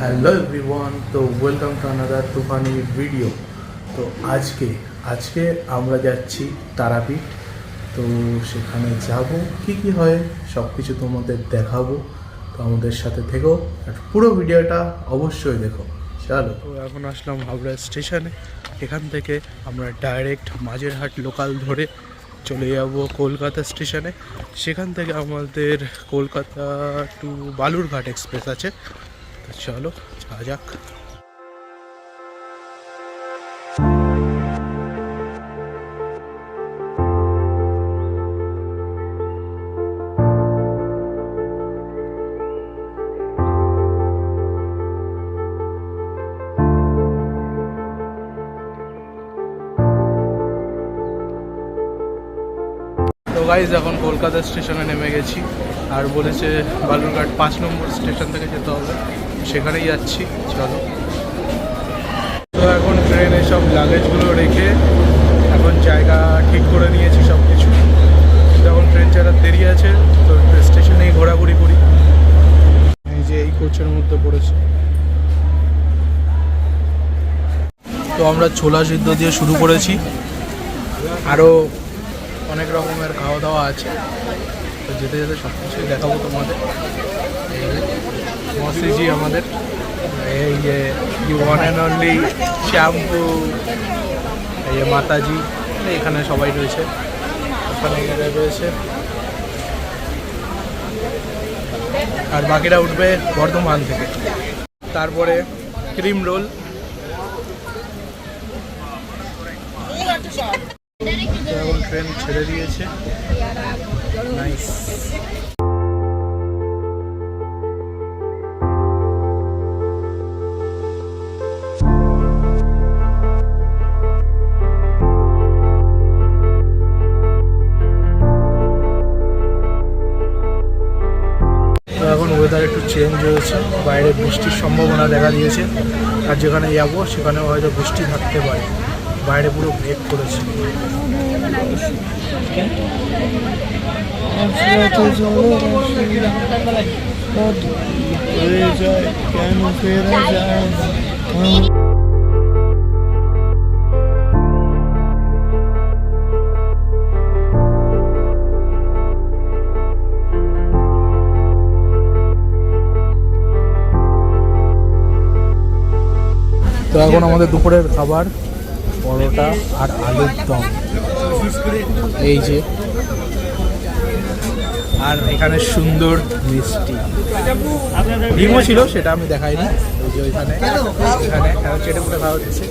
Hello everyone, তো welcome to another তুফানি video তো আজকে আজকে আমরা যাচ্ছি তারাপীঠ। তো সেখানে যাব, কি কি হয় সব কিছু তোমাদের দেখাবো। তো আমাদের সাথে থেকো, আর পুরো ভিডিওটা অবশ্যই দেখো। চলো। তো এখন আসলাম হাওড়া স্টেশনে। এখান থেকে আমরা ডাইরেক্ট মাঝেরহাট লোকাল ধরে চলে যাব কলকাতা স্টেশনে। সেখান থেকে আমাদের কলকাতা টু বালুরঘাট এক্সপ্রেস আছে। চলো, যাওয়া যাক। গাইজ এখন কলকাতা স্টেশনে নেমে গেছি। আর বলেছে বালুরঘাট পাঁচ নম্বর স্টেশন থেকে যেতে হবে। সেখানেই যাচ্ছি, চলো। তো এখন ট্রেনে সব লাগেজগুলো রেখে এখন জায়গা ঠিক করে নিয়েছি সব কিছু এখন ট্রেন ছাড়ার দেরি আছে, তো স্টেশনেই ঘোরাঘুরি করি। এই যে এই কোচের মধ্যে পড়েছে। তো আমরা ছোলা সিদ্ধ দিয়ে শুরু করেছি। আরও অনেক রকমের খাওয়া দাওয়া আছে। তো যেতে যেতে সব কিছুই দেখাবো তোমাদের। মসিজি আমাদের। এই যে ওয়ান অ্যান্ড অনলি শ্যাম্পু এই যে মাতাজি এখানে সবাই রয়েছে। ওখানে এখানে রয়েছে। আর বাকিরা উঠবে বর্ধমান থেকে। তারপরে ক্রিম রোল। ট্রেন ছেড়ে দিয়েছে। নাইস বৃষ্টির সম্ভাবনা দেখা দিয়েছে। আর যেখানে যাব, সেখানেও হয়তো বৃষ্টি থাকতে পারে। বাইরে পুরো ব্রেক করেছে। যায় তো এখন আমাদের দুপুরের খাবার, পরোটা আর আলুর দম। এই যে। আর এখানে সুন্দর মিষ্টি। ডিমও ছিল, সেটা আমি দেখাইনি। ওই যে ওইখানে। এখানে চেটে পুটে খাওয়া হচ্ছে?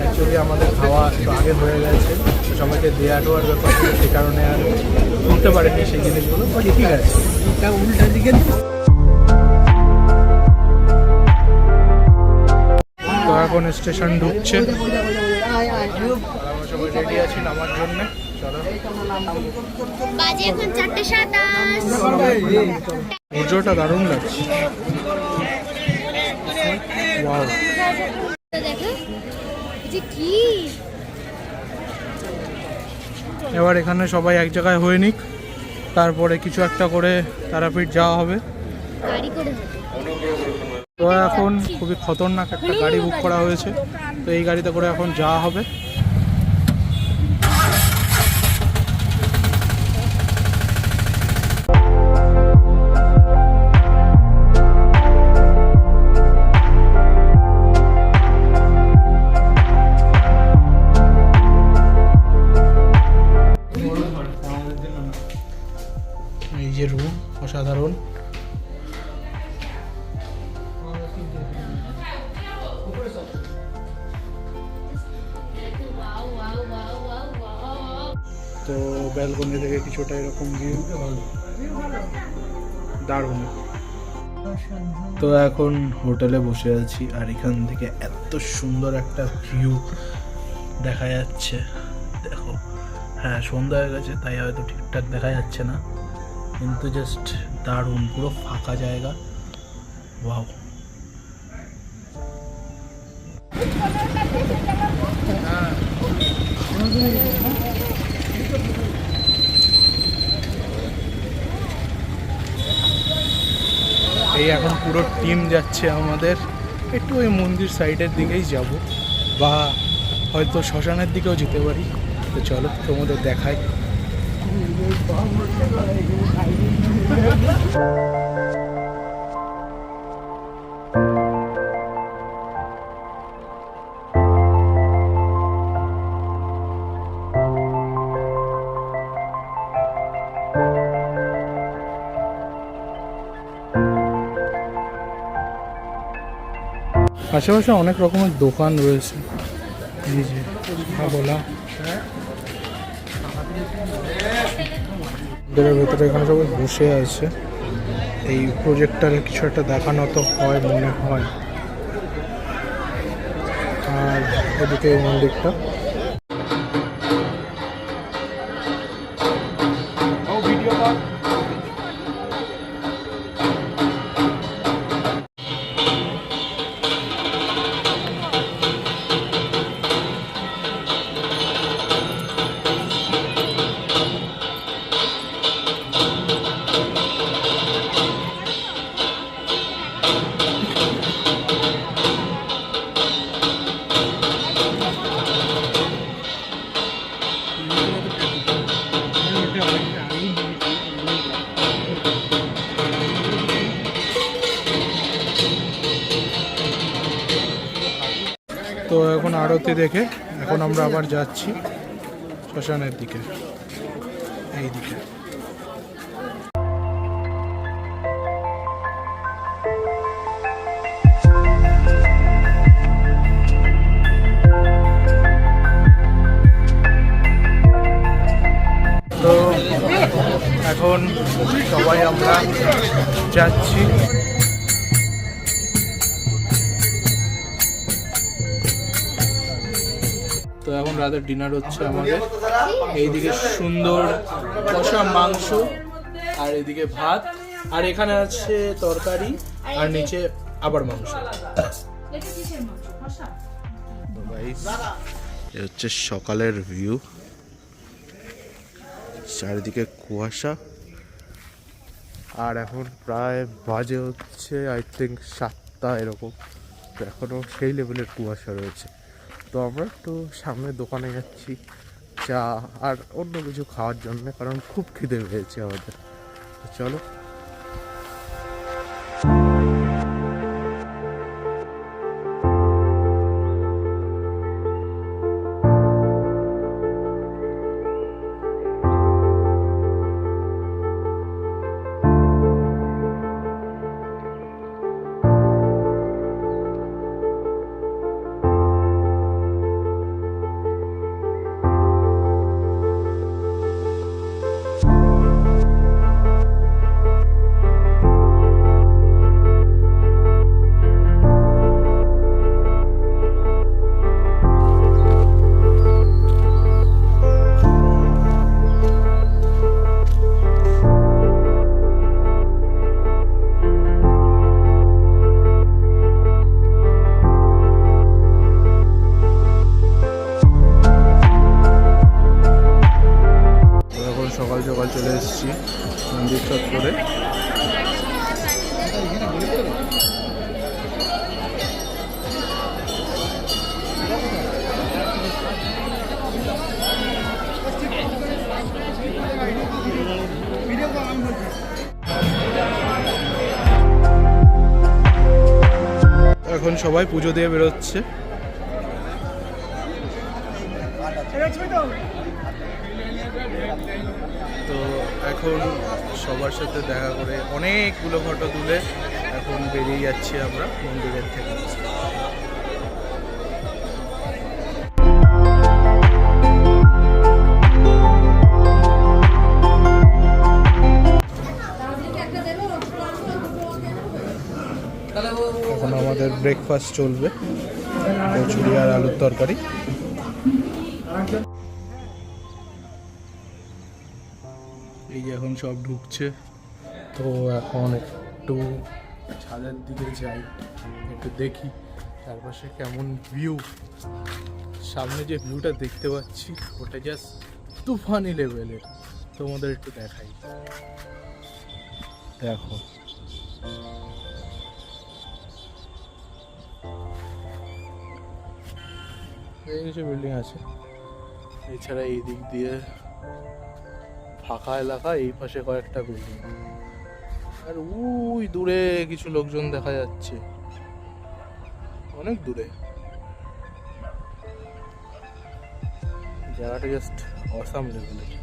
অ্যাকচুয়ালি আমাদের খাওয়া একটু আগে হয়ে গেছে। সবাইকে দেওয়ারও আর ব্যাপার সে কারণে আর করতে পারেনি সেই জিনিসগুলো ঠিক আছে। উল্টা দিকে এখন স্টেশন ঢুকছে। সবাই রেডি আছি নামার জন্য। সূর্যটা দারুণ লাগছে। এবার এখানে সবাই এক জায়গায় হয়ে নিক। তারপরে কিছু একটা করে তারাপীঠ যাওয়া হবে। গাড়ি করে হবে তো এখন খুবই খতরনাক একটা গাড়ি বুক করা হয়েছে। তো এই গাড়িতে করে এখন যাওয়া হবে। তো ব্যালকনি থেকে কিছুটা এরকম ভিউ দারুণ। তো এখন হোটেলে বসে আছি আর এখান থেকে এত সুন্দর একটা ভিউ দেখা যাচ্ছে। দেখো। হ্যাঁ সন্ধ্যা হয়ে গেছে, তাই হয়তো ঠিকঠাক দেখা যাচ্ছে না। কিন্তু জাস্ট দারুণ, পুরো ফাঁকা জায়গা। ওয়াও এই এখন পুরো টিম যাচ্ছে আমাদের। একটু ওই মন্দির সাইডের দিকেই যাব। বা হয়তো শ্মশানের দিকেও যেতে পারি। তো চলো তোমাদের দেখাই। আশেপাশে অনেক রকমের দোকান রয়েছে। জি জি মন্দিরের ভেতরে এখানে সবাই বসে আছে। এই প্রজেক্টারে কিছু একটা দেখানো তো হয়, মনে হয়। আর এদিকে মন্দিরটা। তো এখন আরতি দেখে এখন আমরা আবার যাচ্ছি শ্মশানের দিকে। এই দিকে। তো এখন সবাই আমরা যাচ্ছি। রাতের ডিনার হচ্ছে আমাদের এইদিকে সুন্দর কষা মাংস আর এদিকে ভাত। আর এখানে আছে তরকারি আর নিচে আবার মাংস। এ হচ্ছে সকালের ভিউ চারিদিকে কুয়াশা। আর এখন প্রায় বাজে হচ্ছে আই থিঙ্ক সাতটা এরকম। এখনও সেই লেভেলের কুয়াশা রয়েছে। তো আমরা একটু সামনে দোকানে যাচ্ছি চা আর অন্য কিছু খাওয়ার জন্য, কারণ খুব খিদে পেয়েছে আমাদের। চলো সবাই পুজো দিয়ে বেরোচ্ছে। তো এখন সবার সাথে দেখা করে অনেকগুলো ফটো তুলে এখন বেরিয়ে যাচ্ছি আমরা মন্দিরের থেকে। এখন আমাদের ব্রেকফাস্ট চলবে, কচুরি আর আলুর তরকারি। এই এখন সব ঢুকছে, তো এখন একটু ছাদের দিকে যাই, একটু দেখি, চারপাশে কেমন ভিউ সামনে যে ভিউটা দেখতে পাচ্ছি, ওটা জাস্ট তুফানি লেভেলের তোমাদের একটু দেখাই। দেখো। এই কিছু বিল্ডিং আছে। এছাড়া এই দিক দিয়ে ফাঁকা এলাকা, এই পাশে কয়েকটা বিল্ডিং আর ওই দূরে কিছু লোকজন দেখা যাচ্ছে। অনেক দূরে। জায়গাটা জাস্ট অসাম লেভেলের